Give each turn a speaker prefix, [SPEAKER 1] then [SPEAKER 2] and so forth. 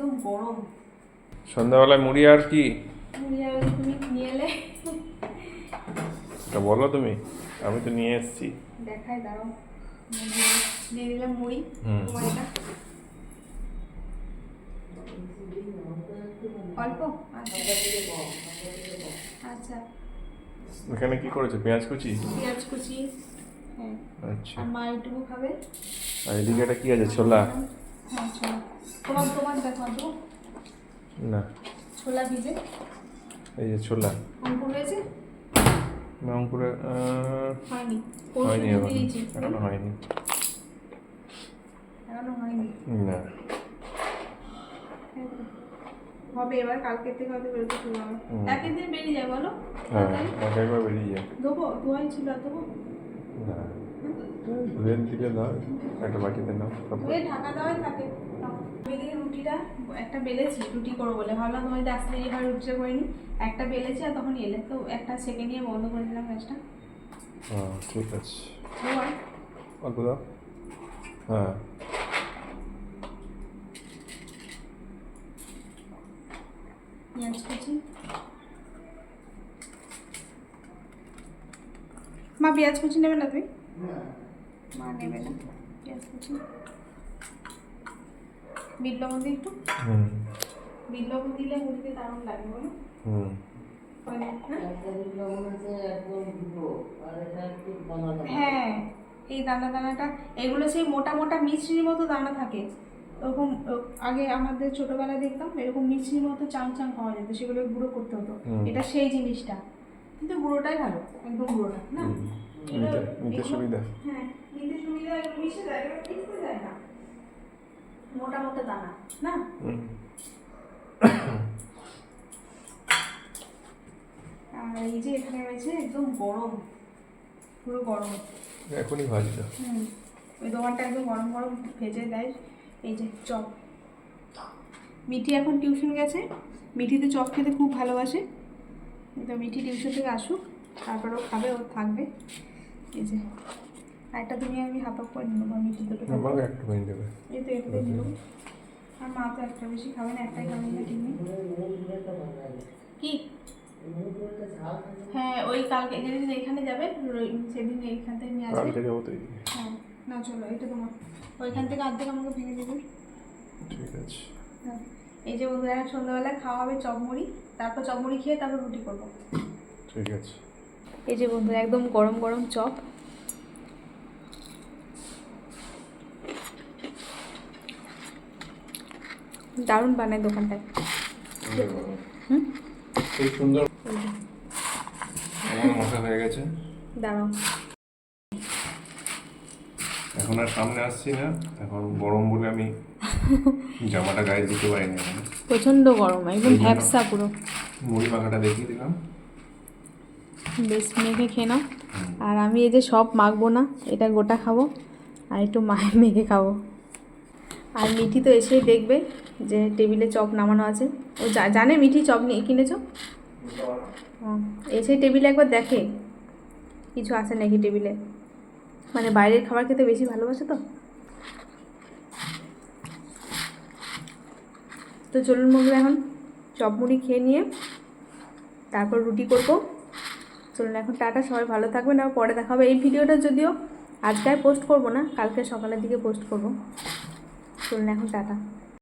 [SPEAKER 1] একদম গরম।
[SPEAKER 2] সন্ধ্যাবেলায় মুড়ি আর কি?
[SPEAKER 1] তুমি নিয়ে এলে?
[SPEAKER 2] এটা বলো তুমি আমি তো নিয়ে এসেছি।
[SPEAKER 1] দেখাই দাঁড়াও। দিয়ে দিলাম মুড়ি তোমার এটা। অল্প? আচ্ছা।
[SPEAKER 2] এখানে কি করেছ? পেঁয়াজ কুচি?
[SPEAKER 1] পেঁয়াজ কুচি হ্যাঁ।
[SPEAKER 2] আচ্ছা।
[SPEAKER 1] আর মা এইটুকু খাবে।
[SPEAKER 2] আর এদিকে এটা কি আছে? ছোলা?
[SPEAKER 1] হ্যাঁ ছোলা। তোমার তোমার দেখো তো।
[SPEAKER 2] না।
[SPEAKER 1] ছোলা ভিজে।
[SPEAKER 2] এই যে ছোলা।
[SPEAKER 1] অঙ্কুর হয়েছে?
[SPEAKER 2] রংপুরে আহ,
[SPEAKER 1] হয়নি।
[SPEAKER 2] হয়নি এখনও। হয়নি।
[SPEAKER 1] এখনও হয়নি।
[SPEAKER 2] না।
[SPEAKER 1] হবে এবার কালকে থেকে হয়তো বেরোতে শুরু হবে। একই দিন বেরিয়ে যায় বলো?
[SPEAKER 2] হ্যাঁ। একবার বেরিয়ে যায়।
[SPEAKER 1] দেবো ধোয়াই ছিল দেবো
[SPEAKER 2] না। ধুয়ে দিকে দাও একটা বাটিতে নাও
[SPEAKER 1] ধুয়ে ঢাকা দেওয়াই থাকে। এদিকে রুটিটা একটা বেলেছি রুটি করব বলে। ভাবলাম তোমার আসলে এবার রুটিটা করে নিই। একটা বেলেছি আর তখন এলে তো একটা সেকে নিয়ে বন্ধ করে দিলাম গ্যাসটা।
[SPEAKER 2] হ্যাঁ ঠিক আছে? অল্প দাও হ্যাঁ।
[SPEAKER 1] পেঁয়াজ কুচি। মা পেঁয়াজ কুচি নেবে না তুই মা নেবে না। পেঁয়াজ কুচি বিট লবণ দিয়ে একটু?
[SPEAKER 2] হুম।
[SPEAKER 1] বিট লবণ দিলে মুড়িতে দারুণ লাগে বলো।
[SPEAKER 2] হুম।
[SPEAKER 1] হ্যাঁ? এই দানা দানাটা এগুলো সেই মোটা মোটা মিষ্টির মতো দানা থাকে। ওরকম আগে আমাদের ছোটবেলায় দেখতাম এরকম মিষ্টির মতো চাং চাং পাওয়া যেত সেগুলো গুঁড়ো করতে হতো। এটা সেই জিনিসটা। কিন্তু গুঁড়োটাই ভালো একদম গুঁড়োটা না?
[SPEAKER 2] নিতে নিতে সুবিধা?
[SPEAKER 1] হ্যাঁ নিতে সুবিধা মিশে যায় এগুলো মিশতে যায় না। মোটা মোটা দানা না? আর এই যে এখানে রয়েছে একদম গরম পুরো গরম।
[SPEAKER 2] এখনই ভাজটা
[SPEAKER 1] হুম ওই দোকানটা একদম গরম গরম ভেজে দেয়। এই যে চপ। মিঠি এখন টিউশন গেছে। মিঠিতে চপ খেতে খুব ভালোবাসে। তো মিঠি টিউশন থেকে আসুক তারপর খাবে ও থাকবে। এই যে একটা তুমি আমি হাফ হাফ করে নেব মিঠি দুটো খাবে।
[SPEAKER 2] আমাকে একটু হয়ে যাবে।
[SPEAKER 1] এই তো এটাতে দিল আর মা তো একটা বেশি খাবে না একটাই খাবে না ঠিক কি? হ্যাঁ ওই কালকে যেদিন এখানে যাবে সেদিন এইখান থেকে নিয়ে আসবে।
[SPEAKER 2] কালকে যাব তো
[SPEAKER 1] হ্যাঁ না চলো এটা তোমার। ওইখান থেকে অর্ধেক আমাকে ভেঙে দেবে।
[SPEAKER 2] ঠিক আছে।
[SPEAKER 1] হ্যাঁ এই যে বন্ধুরা সন্ধ্যাবেলায় খাওয়া হবে চপমুড়ি তারপর চপমুড়ি খেয়ে তারপর রুটি করব।
[SPEAKER 2] ঠিক আছে।
[SPEAKER 1] এই যে বন্ধুরা একদম গরম গরম চপ। দারুণ বানায় দোকানটায়। হুম?
[SPEAKER 2] খুব সুন্দর। আমার মশা হয়ে গেছে।
[SPEAKER 1] দাঁড়াও।
[SPEAKER 2] এখন আর সামনে আসছি না। এখন গরম বলে আমি জামাটা গায়ে দিতে পারিনি। এখন
[SPEAKER 1] প্রচণ্ড গরম একদম ভ্যাপসা পুরো।
[SPEAKER 2] মুড়ি মাখাটা দেখিয়ে দিলাম।
[SPEAKER 1] বেশ মেখে খেয়ে নাও। আর আমি এই যে সব মাখবো না, এটা গোটা খাব আর একটু মায়ের মেখে খাব। আর মিঠি তো এসেই দেখবে যে টেবিলে চপ নামানো আছে। ও জানে মিঠি চপ নিয়ে কিনেছো? এসে টেবিলে একবার দেখে। কিছু আছে নাকি টেবিলে? মানে বাইরের খাবার খেতে বেশি ভালোবাসে তো? তো চলুন বন্ধুরা এখন চপ মুড়ি খেয়ে নিয়ে তারপর রুটি করব। চলুন এখন টাটা, সবাই ভালো থাকবেন আর পরে দেখা হবে। এই ভিডিওটা যদিও আজকে আর পোস্ট করব না, কালকে সকালের দিকে পোস্ট করব। চলুন এখন টাটা।